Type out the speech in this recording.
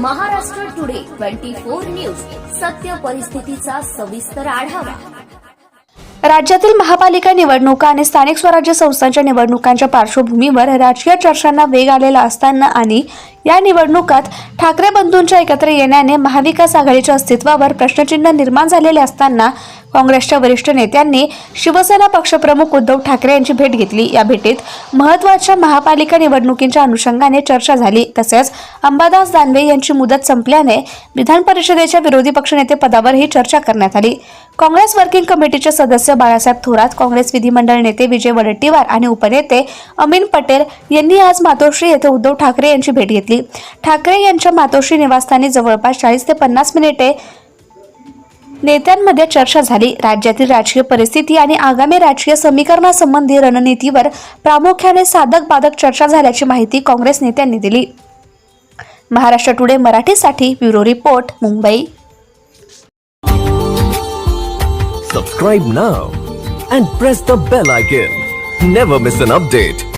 Maharashtra today twenty four news. सत्य परिस्थितीचा सविस्तर आढावा. राज्यातील महापालिका निवडणुका आणि स्थानिक स्वराज्य संस्थांच्या निवडणुकांच्या पार्श्वभूमीवर राजकीय चर्चांना वेग आलेला असताना आणि या निवडणुकात ठाकरे बंधूंच्या एकत्र येण्याने महाविकास आघाडीच्या अस्तित्वावर प्रश्नचिन्ह निर्माण झालेले असताना काँग्रेसच्या वरिष्ठ नेत्यांनी शिवसेना पक्षप्रमुख उद्धव ठाकरे यांची भेट घेतली. या भेटीत महत्त्वाच्या महापालिका निवडणुकींच्या अनुषंगाने चर्चा झाली. तसेच अंबादास दानवे यांची मुदत संपल्याने विधान परिषदेच्या विरोधी पक्षनेते पदावर ही चर्चा करण्यात आली. काँग्रेस वर्किंग कमिटीचे सदस्य बाळासाहेब थोरात काँग्रेस विधिमंडळ नेते विजय वडेट्टीवार आणि उपनेते अमीन पटेल यांनी आज मातोश्री येथे उद्धव ठाकरे यांची भेट घेतली. ठाकरे यांच्या मातोश्री निवासस्थानी जवळपास चाळीस ते पन्नास मिनिटे नेत्यांमध्ये चर्चा झाली. राज्यातील राजकीय परिस्थिती आणि आगामी राजकीय समीकरणासंबंधी रणनीतीवर प्रामुख्याने साधक बाधक चर्चा झाल्याची माहिती काँग्रेस नेत्यांनी दिली. महाराष्ट्र टुडे मराठीसाठी bureau report Mumbai. Subscribe now and press the bell icon never miss an update